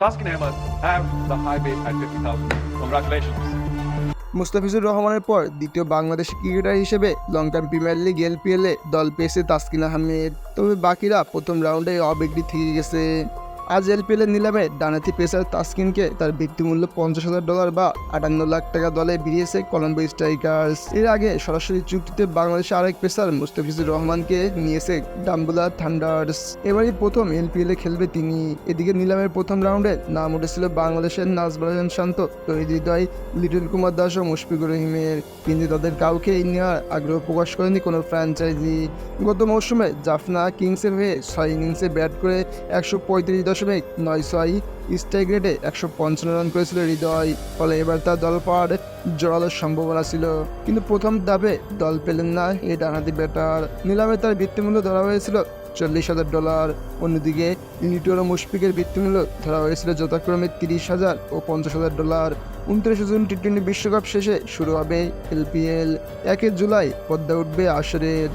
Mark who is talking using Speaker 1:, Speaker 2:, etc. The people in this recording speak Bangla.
Speaker 1: Taskin Ahmed have the high bid at 50,000. Congratulations.
Speaker 2: Mustafizur রহমানের পর দ্বিতীয় বাংলাদেশ ক্রিকেটার হিসেবে লঙ্কান প্রিমিয়ার লিগ এলপিএলে দল পেয়েছে তাসকিন আহমেদ তবে বাকিরা প্রথম রাউন্ডে অবিগ্রি থেকে গেছে আজ এলপিএলের নিলামে ডানাতি পেসার তাসকিনকে তার ভিত্তিমূল্য পঞ্চাশ হাজার ডলার বা আটান্ন লাখ টাকা দলে বেরিয়েছে কলম্বো স্ট্রাইকার্স। এর আগে সরাসরি চুক্তিতে বাংলাদেশের আরেক পেসার মুস্তাফিজুর রহমানকে নিয়েছে ডাম্বুলা থান্ডার্স। এবারই প্রথম এলপিএলে খেলবে তিনি। এদিকে নিলামের প্রথম রাউন্ডে নাম উঠেছিল বাংলাদেশের নাজবুল শান্ত, তৈরি হৃদয় লিটল কুমার দাস ও মুশফিকুর রহিমের। কিন্তু তাদের কাউকে নেওয়ার আগ্রহ প্রকাশ করেনি কোনো ফ্র্যাঞ্চাইজি। গত মৌসুমে জাফনা কিংসের হয়ে ছয় ইনিংসে ব্যাট করে একশো পঁয়ত্রিশ দশমিক নয় ছয় স্ট্রাইক রেটে একশো পঞ্চান্ন রান করেছিল হৃদয়, ফলে এবার তার দল পাওয়ার জোরালো সম্ভাবনা ছিল। কিন্তু প্রথম দাবে দল পেলেন না এই ডানাতি ব্যাটার। নিলামে তার ভিত্তিমূল্য ধরা হয়েছিল চল্লিশ হাজার ডলার। অন্যদিকে লিটন ও মুশফিকের ভিত্তিমূল্য ধরা হয়েছিল যথাক্রমে তিরিশ হাজার ও পঞ্চাশ হাজার ডলার। উনত্রিশে জুন টি টোয়েন্টি বিশ্বকাপ শেষে শুরু হবে এলপিএল একে জুলাই পদ্মা উঠবে আসরের।